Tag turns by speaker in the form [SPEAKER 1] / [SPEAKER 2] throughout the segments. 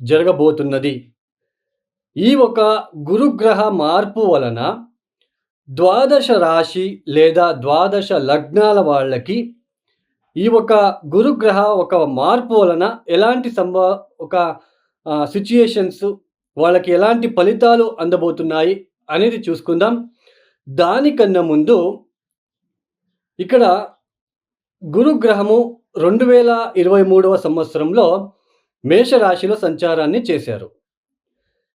[SPEAKER 1] జరగబోతున్నది. ఈ ఒక గురుగ్రహ మార్పు వలన ద్వాదశ రాశి లేదా ద్వాదశ లగ్నాల వాళ్ళకి ఈ ఒక గురుగ్రహ ఒక మార్పు వలన ఎలాంటి సంభవ ఒక సిచ్యుయేషన్స్ వాళ్ళకి ఎలాంటి ఫలితాలు అందబోతున్నాయి అనేది చూసుకుందాం. దానికన్నా ముందు ఇక్కడ గురుగ్రహము రెండు వేల ఇరవై మూడవ సంవత్సరంలో మేషరాశిలో సంచారాన్ని చేశారు.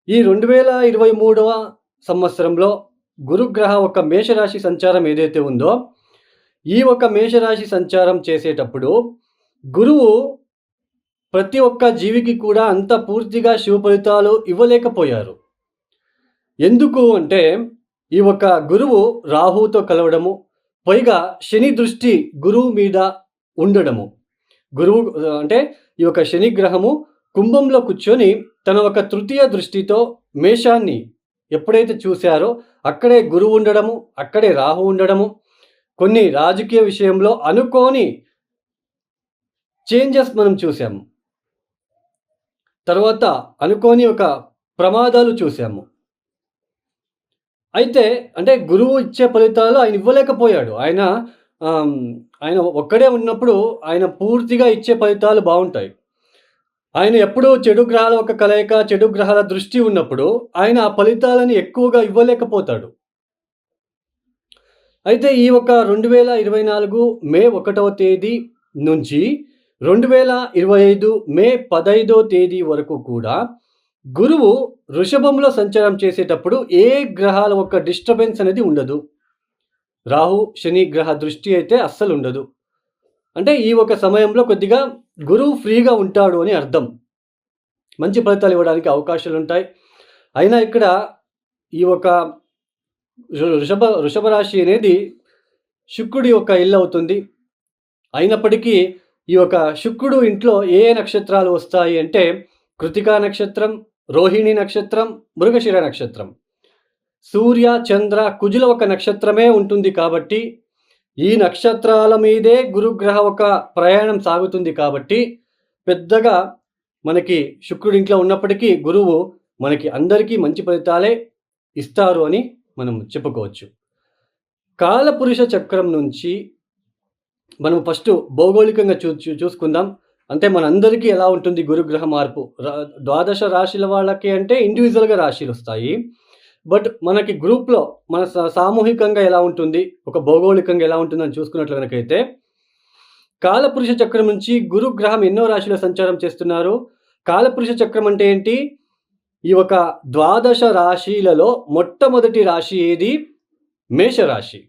[SPEAKER 1] ఈ రెండు వేల ఇరవై మూడవ సంవత్సరంలో గురుగ్రహ ఒక మేషరాశి సంచారం ఏదైతే ఉందో ఈ ఒక మేషరాశి సంచారం చేసేటప్పుడు గురువు ప్రతి ఒక్క జీవికి కూడా అంత పూర్తిగా శుభ ఫలితాలు ఇవ్వలేకపోయారు. ఎందుకు అంటే ఈ ఒక గురువు రాహుతో కలవడము పైగా శని దృష్టి గురువు మీద ఉండడము. గురువు అంటే ఈ యొక్క శనిగ్రహము కుంభంలో కూర్చొని తన ఒక తృతీయ దృష్టితో మేషాన్ని ఎప్పుడైతే చూశారో అక్కడే గురువు ఉండడము అక్కడే రాహు ఉండడము కొన్ని రాజకీయ విషయంలో అనుకోని చేంజెస్ మనం చూసాము తర్వాత అనుకోని ఒక ప్రమాదాలు చూసాము అయితే అంటే గురువు ఇచ్చే ఫలితాలు ఆయన ఇవ్వలేకపోయాడు. ఆయన ఆయన ఒక్కడే ఉన్నప్పుడు ఆయన పూర్తిగా ఇచ్చే ఫలితాలు బాగుంటాయి. ఆయన ఎప్పుడూ చెడు గ్రహాల ఒక కలయిక చెడు గ్రహాల దృష్టి ఉన్నప్పుడు ఆయన ఆ ఫలితాలను ఎక్కువగా ఇవ్వలేకపోతాడు. అయితే ఈ ఒక రెండు వేల ఇరవై నాలుగు మే ఒకటవ తేదీ నుంచి రెండు వేల ఇరవై ఐదు మే పదైదో తేదీ వరకు కూడా గురువు వృషభంలో సంచారం చేసేటప్పుడు ఏ గ్రహాల ఒక డిస్టర్బెన్స్ అనేది ఉండదు. రాహు శని గ్రహ దృష్టి అయితే అస్సలు ఉండదు అంటే ఈ ఒక సమయంలో కొద్దిగా గురువు ఫ్రీగా ఉంటాడు అని అర్థం. మంచి ఫలితాలు ఇవ్వడానికి అవకాశాలు ఉంటాయి అయినా ఇక్కడ ఈ ఒక వృషభ వృషభ రాశి అనేది శుక్రుడి యొక్క ఇల్లు అవుతుంది. అయినప్పటికీ ఈ యొక్క శుక్రుడు ఇంట్లో ఏ ఏ నక్షత్రాలు వస్తాయి అంటే కృతికా నక్షత్రం రోహిణి నక్షత్రం మృగశిర నక్షత్రం. సూర్య చంద్ర కుజుల ఒక నక్షత్రమే ఉంటుంది కాబట్టి ఈ నక్షత్రాల మీదే గురుగ్రహ ఒక ప్రయాణం సాగుతుంది కాబట్టి పెద్దగా మనకి శుక్రుడి ఇంట్లో ఉన్నప్పటికీ గురువు మనకి అందరికీ మంచి ఫలితాలే ఇస్తారు అని మనం చెప్పుకోవచ్చు. కాలపురుష చక్రం నుంచి మనం ఫస్ట్ భౌగోళికంగా చూ చూసుకుందాం. అంటే మనందరికీ ఎలా ఉంటుంది గురుగ్రహ మార్పు? రా- ద్వాదశ రాశుల వాళ్ళకి అంటే ఇండివిజువల్గా రాశులు వస్తాయి. బట్ మనకి గ్రూప్లో మన సామూహికంగా ఎలా ఉంటుంది? ఒక భౌగోళికంగా ఎలా ఉంటుందని చూసుకున్నట్లు కనుకైతే కాలపురుష చక్రం నుంచి గురుగ్రహం ఎన్నో రాశిలో సంచారం చేస్తున్నారు. కాలపురుష చక్రం అంటే ఏంటి? ఈ ఒక ద్వాదశ రాశిలలో మొట్టమొదటి రాశి ఏది? మేషరాశి.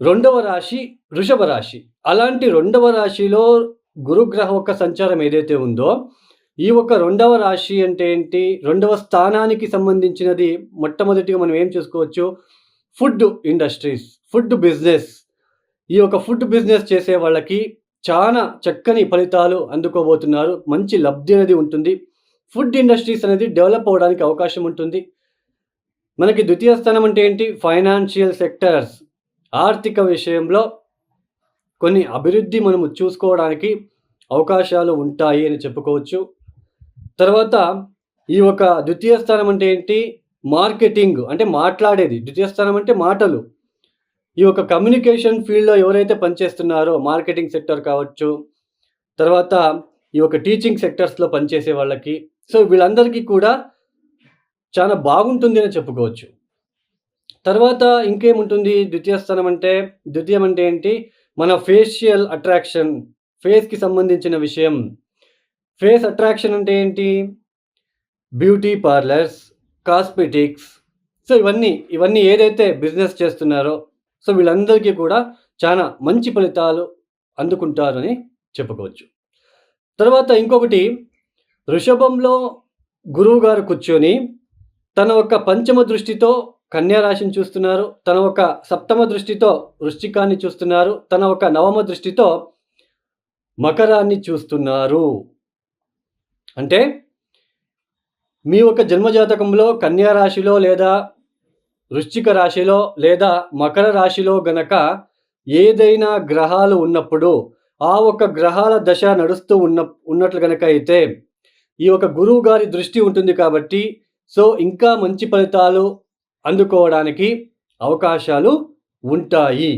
[SPEAKER 1] రెండవ రాశి వృషభ రాశి. అలాంటి రెండవ రాశిలో గురుగ్రహం ఒక సంచారం ఏదైతే ఉందో ఈ ఒక రెండవ రాశి అంటే ఏంటి? రెండవ స్థానానికి సంబంధించినది మొట్టమొదటిగా మనం ఏం చూసుకోవచ్చు? Food industries food business. ఈ యొక్క ఫుడ్ బిజినెస్ చేసే వాళ్ళకి చాలా చక్కని ఫలితాలు అందుకోబోతున్నారు. మంచి లబ్ధి అనేది ఉంటుంది. ఫుడ్ ఇండస్ట్రీస్ అనేది డెవలప్ అవ్వడానికి అవకాశం ఉంటుంది. మనకి ద్వితీయ స్థానం అంటే ఏంటి? Financial sectors. ఆర్థిక విషయంలో కొన్ని అభివృద్ధి మనము చూసుకోవడానికి అవకాశాలు ఉంటాయి అని చెప్పుకోవచ్చు. తర్వాత ఈ యొక్క ద్వితీయ స్థానం అంటే ఏంటి? మార్కెటింగ్ అంటే మాట్లాడేది. ద్వితీయ స్థానం అంటే మాటలు. ఈ యొక్క కమ్యూనికేషన్ ఫీల్డ్లో ఎవరైతే పనిచేస్తున్నారో మార్కెటింగ్ సెక్టర్ కావచ్చు తర్వాత ఈ యొక్క టీచింగ్ సెక్టర్స్లో పనిచేసే వాళ్ళకి సో వీళ్ళందరికీ కూడా చాలా బాగుంటుంది అని చెప్పుకోవచ్చు. తర్వాత ఇంకేముంటుంది? ద్వితీయ స్థానం అంటే ద్వితీయం అంటే ఏంటి? మన ఫేషియల్ అట్రాక్షన్ ఫేస్కి సంబంధించిన విషయం. ఫేస్ అట్రాక్షన్ అంటే ఏంటి? Beauty parlours cosmetics. సో ఇవన్నీ ఇవన్నీ ఏదైతే బిజినెస్ చేస్తున్నారో సో వీళ్ళందరికీ కూడా చాలా మంచి ఫలితాలు అందుకుంటారని చెప్పుకోవచ్చు. తర్వాత ఇంకొకటి వృషభంలో గురువు గారు కూర్చొని తన ఒక పంచమ దృష్టితో కన్యారాశిని చూస్తున్నారు తన ఒక సప్తమ దృష్టితో వృష్టికాన్ని చూస్తున్నారు తన ఒక నవమ దృష్టితో మకరాన్ని చూస్తున్నారు. అంటే మీ యొక్క జన్మజాతకంలో కన్యా రాశిలో లేదా వృశ్చిక రాశిలో లేదా మకర రాశిలో గనక ఏదైనా గ్రహాలు ఉన్నప్పుడు ఆ ఒక గ్రహాల దశ నడుస్తూ ఉన్న ఉన్నట్లు గనక అయితే ఈ ఒక గురువు గారి దృష్టి ఉంటుంది కాబట్టి సో ఇంకా మంచి ఫలితాలు అందుకోవడానికి అవకాశాలు ఉంటాయి.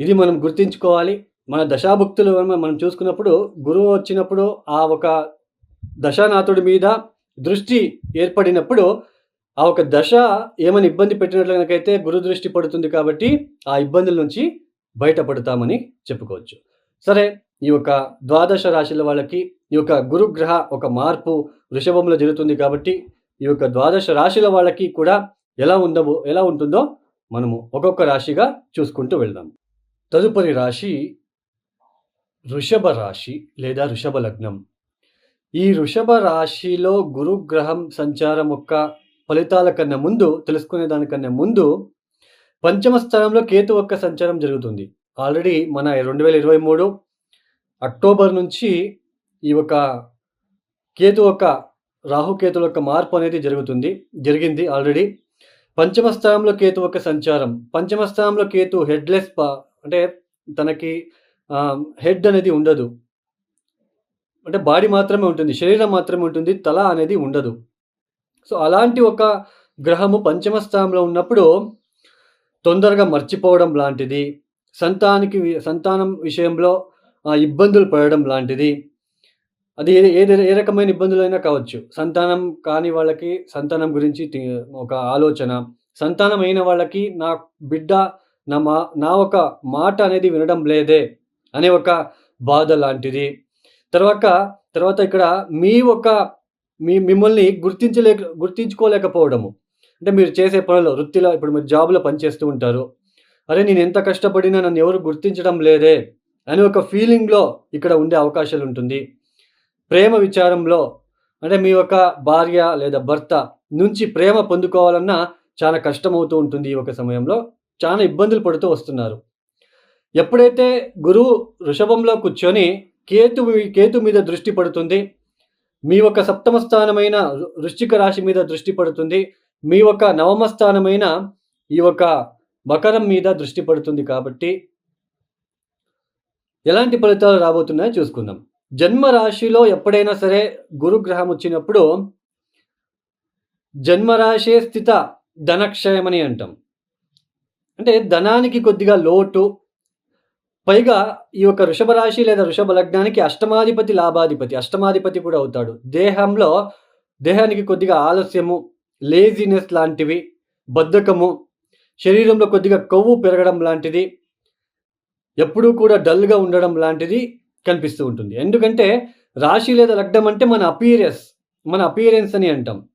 [SPEAKER 1] ఇది మనం గుర్తించుకోవాలి. మన దశాభుక్తులు మనం మనం చూసుకున్నప్పుడు గురువు వచ్చినప్పుడు ఆ ఒక దశానాథుడి మీద దృష్టి ఏర్పడినప్పుడు ఆ ఒక దశ ఏమైనా ఇబ్బంది పెట్టినట్లు కనుకైతే గురు దృష్టి పడుతుంది కాబట్టి ఆ ఇబ్బందుల నుంచి బయటపడతామని చెప్పుకోవచ్చు. సరే ఈ యొక్క ద్వాదశ రాశుల వాళ్ళకి ఈ యొక్క గురుగ్రహ ఒక మార్పు వృషభంలో జరుగుతుంది కాబట్టి ఈ యొక్క ద్వాదశ రాశుల వాళ్ళకి కూడా ఎలా ఉండబో ఎలా ఉంటుందో మనము ఒక్కొక్క రాశిగా చూసుకుంటూ వెళ్దాం. తదుపరి రాశి వృషభ రాశి లేదా వృషభ లగ్నం. ఈ వృషభ రాశిలో గురుగ్రహం సంచారం యొక్క ఫలితాల కన్నా ముందు తెలుసుకునే దానికన్నా ముందు పంచమ స్థానంలో కేతు యొక్క సంచారం జరుగుతుంది. ఆల్రెడీ మన రెండు వేల ఇరవై మూడు అక్టోబర్ నుంచి ఈ ఒక కేతు ఒక రాహుకేతుల యొక్క మార్పు అనేది జరుగుతుంది జరిగింది ఆల్రెడీ. పంచమ స్థానంలో కేతు యొక్క సంచారం. పంచమ స్థానంలో కేతు హెడ్లెస్ అంటే తనకి హెడ్ అనేది ఉండదు. అంటే బాడీ మాత్రమే ఉంటుంది శరీరం మాత్రమే ఉంటుంది తల అనేది ఉండదు. సో అలాంటి ఒక గ్రహము పంచమ స్థానంలో ఉన్నప్పుడు తొందరగా మర్చిపోవడం లాంటిది సంతానికి సంతానం విషయంలో ఇబ్బందులు పడడం లాంటిది. అది ఏ ఏ ఏ రకమైన ఇబ్బందులైనా కావచ్చు. సంతానం కాని వాళ్ళకి సంతానం గురించి ఒక ఆలోచన. సంతానం అయిన వాళ్ళకి నా బిడ్డ నా మా నా ఒక మాట అనేది వినడం లేదే. అనే ఒక బాధ లాంటిది. తర్వాత తర్వాత ఇక్కడ మీ ఒక మీ మిమ్మల్ని గుర్తించలేక గుర్తించుకోలేకపోవడము. అంటే మీరు చేసే పనులు వృత్తిలో ఇప్పుడు మీరు జాబ్లో పనిచేస్తూ ఉంటారు. అరే నేను ఎంత కష్టపడినా నన్ను ఎవరు గుర్తించడం లేదే అని ఒక ఫీలింగ్లో ఇక్కడ ఉండే అవకాశాలు ఉంటుంది. ప్రేమ విచారంలో అంటే మీ యొక్క భార్య లేదా భర్త నుంచి ప్రేమ పొందుకోవాలన్నా చాలా కష్టమవుతూ ఉంటుంది ఈ ఒక సమయంలో. చాలా ఇబ్బందులు పడుతూ వస్తున్నారు. ఎప్పుడైతే గురువు వృషభంలో కూర్చొని కేతు కేతు మీద దృష్టి పడుతుంది మీ యొక్క సప్తమ స్థానమైన వృశ్చిక రాశి మీద దృష్టి పడుతుంది మీ యొక్క నవమ స్థానమైన ఈ యొక్క మకరం మీద దృష్టి పడుతుంది కాబట్టి ఎలాంటి ఫలితాలు రాబోతున్నాయో చూసుకుందాం. జన్మ రాశిలో ఎప్పుడైనా సరే గురుగ్రహం వచ్చినప్పుడు జన్మరాశే స్థిత ధనక్షయమని అంటాం. అంటే ధనానికి కొద్దిగా లోటు పైగా ఈ యొక్క వృషభ రాశి లేదా వృషభ లగ్నానికి అష్టమాధిపతి లాభాధిపతి అష్టమాధిపతి కూడా అవుతాడు. దేహంలో దేహానికి కొద్దిగా ఆలస్యము లేజినెస్ లాంటివి బద్ధకము శరీరంలో కొద్దిగా కొవ్వు పెరగడం లాంటిది ఎప్పుడూ కూడా డల్గా ఉండడం లాంటిది కనిపిస్తూ ఉంటుంది. ఎందుకంటే రాశి లేదా లగ్నం అంటే మన అపీరెన్స్ మన అపీరెన్స్ అని అంటాం.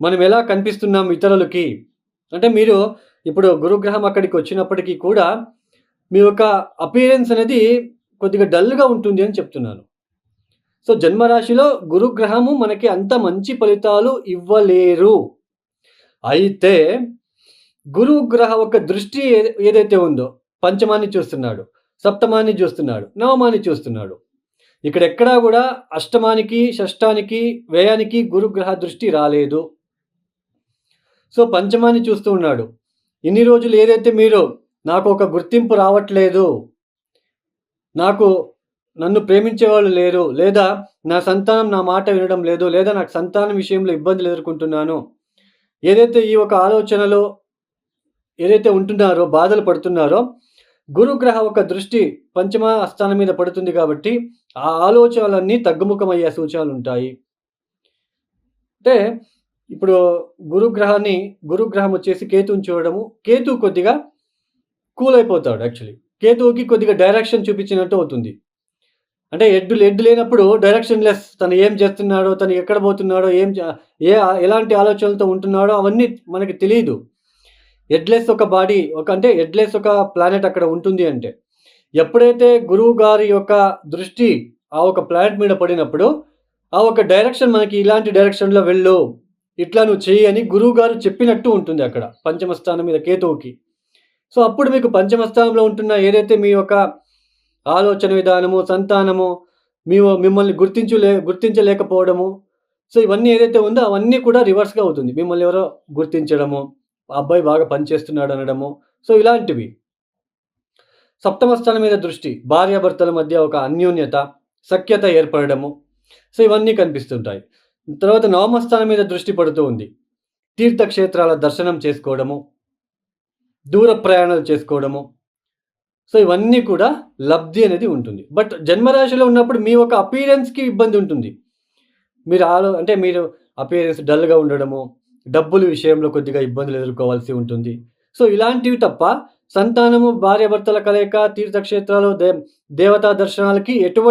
[SPEAKER 1] మనం ఎలా కనిపిస్తున్నాం ఇతరులకి? అంటే మీరు ఇప్పుడు గురుగ్రహం అక్కడికి వచ్చినప్పటికీ కూడా మీ యొక్క అపీరెన్స్ అనేది కొద్దిగా డల్గా ఉంటుంది అని చెప్తున్నాను. సో జన్మరాశిలో గురుగ్రహము మనకి అంత మంచి ఫలితాలు ఇవ్వలేరు. అయితే గురుగ్రహ ఒక దృష్టి ఏదైతే ఉందో పంచమాన్ని చూస్తున్నాడు సప్తమాన్ని చూస్తున్నాడు నవమాన్ని చూస్తున్నాడు. ఇక్కడ ఎక్కడా కూడా అష్టమానికి షష్టానికి వ్యయానికి గురుగ్రహ దృష్టి రాలేదు. సో పంచమాన్ని చూస్తూ ఉన్నాడు. ఇన్ని రోజులు ఏదైతే మీరు నాకు ఒక గుర్తింపు రావట్లేదు. నాకు నన్ను ప్రేమించేవాళ్ళు లేరు. లేదా నా సంతానం నా మాట వినడం లేదు. లేదా నాకు సంతానం విషయంలో ఇబ్బందులు ఎదుర్కొంటున్నాను. ఏదైతే ఈ ఒక ఆలోచనలో ఏదైతే ఉంటున్నారో బాధలు పడుతున్నారో గురుగ్రహ ఒక దృష్టి పంచమ స్థానం మీద పడుతుంది కాబట్టి ఆ ఆలోచనలన్నీ తగ్గుముఖమయ్యే సూచనలు ఉంటాయి. అంటే ఇప్పుడు గురుగ్రహాన్ని గురుగ్రహం వచ్చేసి కేతువుని చూడడము. కేతు కొద్దిగా కూల్ అయిపోతాడు యాక్చువల్లీ కేతువుకి కొద్దిగా డైరెక్షన్ చూపించినట్టు అవుతుంది అంటే ఎడ్డు ఎడ్డు లేనప్పుడు డైరెక్షన్ లెస్ తను ఏం చేస్తున్నాడో తను ఎక్కడ పోతున్నాడో ఏం ఏ ఎలాంటి ఆలోచనలతో ఉంటున్నాడో అవన్నీ మనకి తెలియదు ఎడ్లెస్ ఒక బాడీ ఒక అంటే ఎడ్లెస్ ఒక ప్లానెట్ అక్కడ ఉంటుంది అంటే ఎప్పుడైతే గురువు గారి యొక్క దృష్టి ఆ ఒక ప్లానెట్ మీద పడినప్పుడు ఆ ఒక డైరెక్షన్ మనకి ఇలాంటి డైరెక్షన్‌లో వెళ్ళు. ఇట్లా నువ్వు చెయ్యి అని గురువుగారు చెప్పినట్టు ఉంటుంది అక్కడ. పంచమ స్థానం మీద కేతువుకి. సో, అప్పుడు మీకు పంచమస్థానంలో ఉంటున్న ఏదైతే మీ యొక్క ఆలోచన విధానము, సంతానము, మీ మిమ్మల్ని గుర్తించులే గుర్తించలేకపోవడము. సో, ఇవన్నీ ఏదైతే ఉందో అవన్నీ కూడా రివర్స్‌గా అవుతుంది. మిమ్మల్ని ఎవరో గుర్తించడము, ఆ అబ్బాయి బాగా పనిచేస్తున్నాడు అనడము. సో, ఇలాంటివి. సప్తమ స్థానం మీద దృష్టి. భార్యాభర్తల మధ్య ఒక అన్యోన్యత, సఖ్యత ఏర్పడడము. సో, ఇవన్నీ కనిపిస్తుంటాయి. తర్వాత నవమస్థానం మీద దృష్టి పడుతూ ఉంది. తీర్థక్షేత్రాల దర్శనం చేసుకోవడము. దూర ప్రయాణాలు చేసుకోవడము. సో, ఇవన్నీ కూడా లబ్ధి అనేది ఉంటుంది. బట్ జన్మరాశిలో ఉన్నప్పుడు మీ ఒక అపీరెన్స్కి ఇబ్బంది ఉంటుంది. మీరు ఆలో అంటే మీరు అపీరెన్స్ డల్‌గా ఉండడము, డబ్బుల విషయంలో కొద్దిగా ఇబ్బందులు ఎదుర్కోవాల్సి ఉంటుంది. సో, ఇలాంటివి తప్ప సంతానము, భార్యాభర్తల కలయిక, తీర్థక్షేత్రాలు, దే దేవతా దర్శనాలకి ఎటువంటి